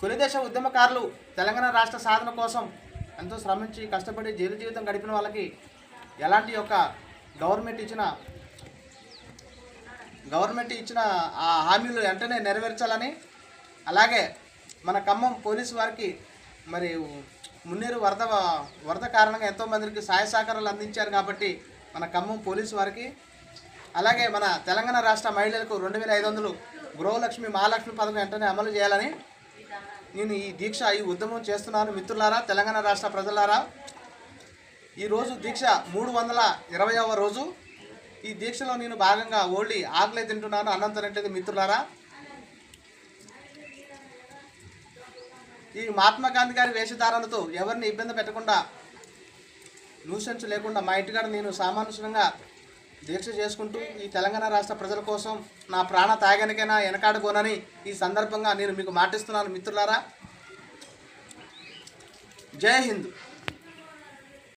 తొలిదేశ ఉద్యమకారులు తెలంగాణ రాష్ట్ర సాధన కోసం ఎంతో శ్రమించి కష్టపడి జైలు జీవితం గడిపిన వాళ్ళకి ఎలాంటి యొక్క గవర్నమెంట్ ఇచ్చిన గవర్నమెంట్ ఇచ్చిన ఆ హామీలు వెంటనే నెరవేర్చాలని అలాగే మన ఖమ్మం పోలీసు వారికి మరి మున్నేరు వరద వరద కారణంగా ఎంతో మందికి సహాయ సహకారాలు అందించారు కాబట్టి మన ఖమ్మం పోలీసు వారికి అలాగే మన తెలంగాణ రాష్ట్ర మహిళలకు రెండు వేల ఐదు వందలు గృహలక్ష్మి మహాలక్ష్మి పథకం వెంటనే అమలు చేయాలని నేను ఈ దీక్ష ఈ ఉద్యమం చేస్తున్నాను మిత్రులారా తెలంగాణ రాష్ట్ర ప్రజలారా. ఈరోజు దీక్ష మూడు వందల ఇరవైవ రోజు. ఈ దీక్షలో నేను భాగంగా ఓళ్ళి ఆకలి తింటున్నాను అన్నం తినట్లేదు మిత్రులారా. ఈ మహాత్మా గాంధీ గారి వేషధారణతో ఎవరిని ఇబ్బంది పెట్టకుండా న్యూసెన్స్ లేకుండా మా ఇంటికాడ నేను సామాన్యంగా దీక్ష చేసుకుంటూ ఈ తెలంగాణ రాష్ట్ర ప్రజల కోసం నా ప్రాణ తాగనికైనా వెనకాడుకోనని ఈ సందర్భంగా నేను మీకు మాటిస్తున్నాను మిత్రులారా. జై హింద్.